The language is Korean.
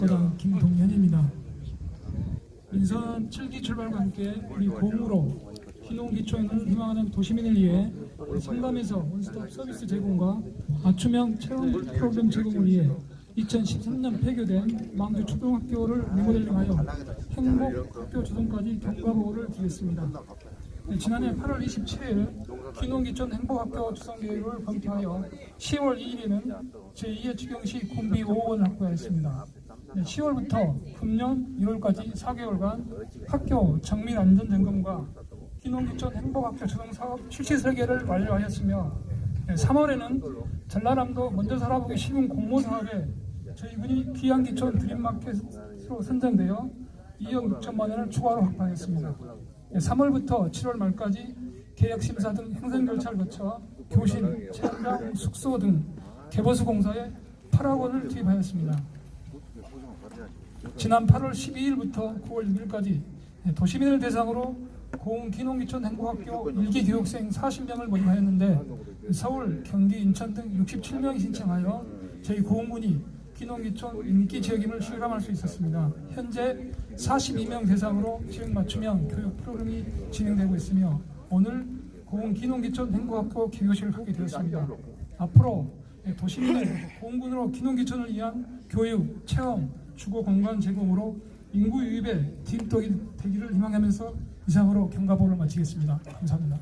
민주평화거당 김동현입니다. 민선 7기 출발과 함께 우리 공으로 희농기촌을 희망하는 도시민을 위해 상담에서 원스톱 서비스 제공과 맞춤형 체험 프로그램 제공을 위해 2013년 폐교된 망주 초등학교를 리모델링하여 행복학교 조성까지 경과보고를 드리겠습니다. 네, 지난해 8월 27일 기농기촌 행복학교 조성 계획을 검토하여 10월 2일에는 제2회 추경시 군비 5억 원을 확보하였습니다. 네, 10월부터 금년 1월까지 4개월간 학교 정밀 안전 점검과 기농기촌 행복학교 조성 사업 실시 설계를 완료하였으며 네, 3월에는 전라남도 먼저 살아보기 쉬운 공모 사업에 저희 군이 귀향기촌 드림마켓으로 선정되어 2억 6천만 원을 추가로 확보하였습니다. 3월부터 7월 말까지 계약 심사 등 행정 절차를 거쳐 교실, 체험장, 숙소 등 개보수 공사에 8억 원을 투입하였습니다. 지난 8월 12일부터 9월 6일까지 도시민을 대상으로 고흥 기농기촌 행복학교 일기 교육생 40명을 모집하였는데 서울, 경기, 인천 등 67명이 신청하여 저희 고흥군이 기농기촌 인기 지역임을 실감할 수 있었습니다. 현재 42명 대상으로 지역 맞춤형 교육 프로그램이 진행되고 있으며 오늘 고흥 기농기촌 행복학교 기교실을 하게 되었습니다. 앞으로 도시민의 고흥군으로 기농기촌을 위한 교육, 체험, 주거 공간 제공으로 인구 유입에 뒷떡이 되기를 희망하면서 이상으로 경과보를 마치겠습니다. 감사합니다.